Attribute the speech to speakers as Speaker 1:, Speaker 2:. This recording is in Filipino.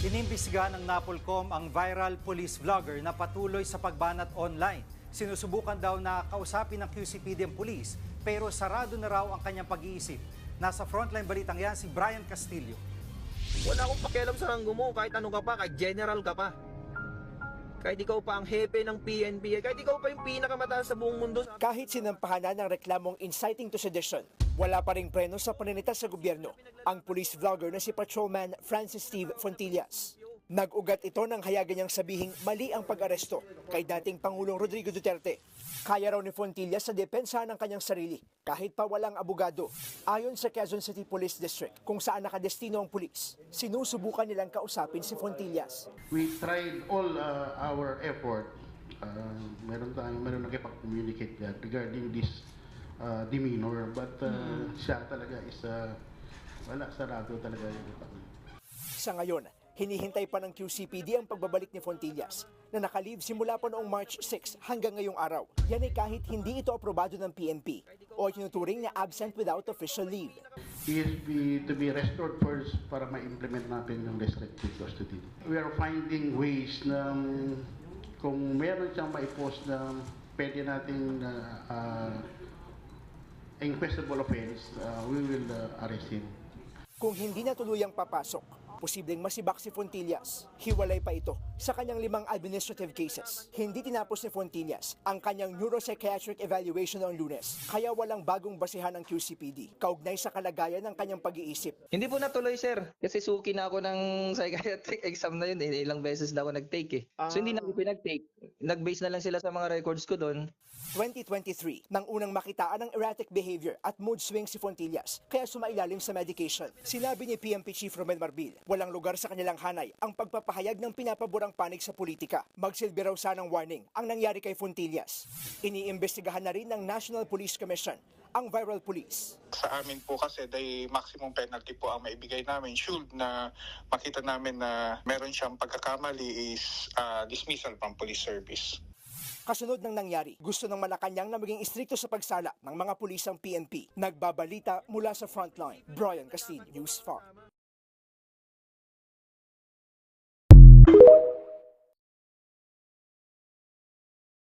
Speaker 1: Inimbestigahan ng Napolcom ang viral police vlogger na patuloy sa pagbanat online. Sinusubukan daw na kausapin ng QCPD ang police pero sarado na raw ang kanyang pag-iisip. Nasa frontline balitang yan si Brian Castillo.
Speaker 2: Wala akong pakialam sa ranggo mo, kahit ano ka pa, kahit general ka pa. Kahit ikaw pa ang hepe ng PNP, kahit ikaw pa yung pinakamataas sa buong mundo.
Speaker 3: Kahit sinampahan na ng reklamong inciting to sedition, wala pa ring preno sa paninita sa gobyerno ang police vlogger na si Patrolman Francis Steve Fontillas. Nag-ugat ito ng hayagan niyang sabihing mali ang pag-aresto kay dating Pangulong Rodrigo Duterte. Kaya raw ni Fontillas sa depensa ng kanyang sarili kahit pa walang abogado. Ayon sa Quezon City Police District kung saan nakadestino ang pulis, sinusubukan nilang kausapin si Fontillas.
Speaker 4: we tried all uh, our effort. Uh, meron tayong meron nakipag-communicate yan regarding this uh, demeanor. But uh, siya talaga is uh, wala, sarado talaga yung utak niya.
Speaker 3: Sa ngayon, hinihintay pa ng QCPD ang pagbabalik ni Fontillas na nakalive simula pa noong March 6 hanggang ngayong araw. Yan ay kahit hindi ito aprobado ng PNP o tinuturing na absent without official leave.
Speaker 4: He is be, to be restored first para ma-implement natin yung restricted custody. We are finding ways na um, kung meron siyang ma-post na pwede nating uh, uh, inquestable offense, uh, we will uh, arrest him.
Speaker 3: Kung hindi na tuluyang papasok, posibleng masibak si Fontillas. Hiwalay pa ito sa kanyang limang administrative cases. Hindi tinapos ni Fontillas ang kanyang neuropsychiatric evaluation noong lunes, kaya walang bagong basihan ng QCPD kaugnay sa kalagayan ng kanyang pag-iisip.
Speaker 5: Hindi po natuloy, sir. Kasi suki na ako ng psychiatric exam na yun. Eh. Ilang beses na ako nag-take eh. So hindi na ako pinag-take. Nag-base na lang sila sa mga records ko doon.
Speaker 3: 2023 nang unang makitaan ng erratic behavior at mood swings si Fontillas kaya sumailalim sa medication. Sinabi ni PMP Chief Romel Marbil, walang lugar sa kanilang hanay ang pagpapahayag ng pinapaborang panig sa politika. Magsilbi raw sanang warning ang nangyari kay Fontillas. Iniimbestigahan na rin ng National Police Commission ang viral police.
Speaker 6: sa amin po kasi the maximum penalty po ang maibigay namin should na makita namin na meron siyang pagkakamali is uh, dismissal from police service.
Speaker 3: Kasunod ng nangyari, gusto ng Malacanang na maging istrikto sa pagsala ng mga pulisang PNP. Nagbabalita mula sa frontline. Brian Castillo, News 5.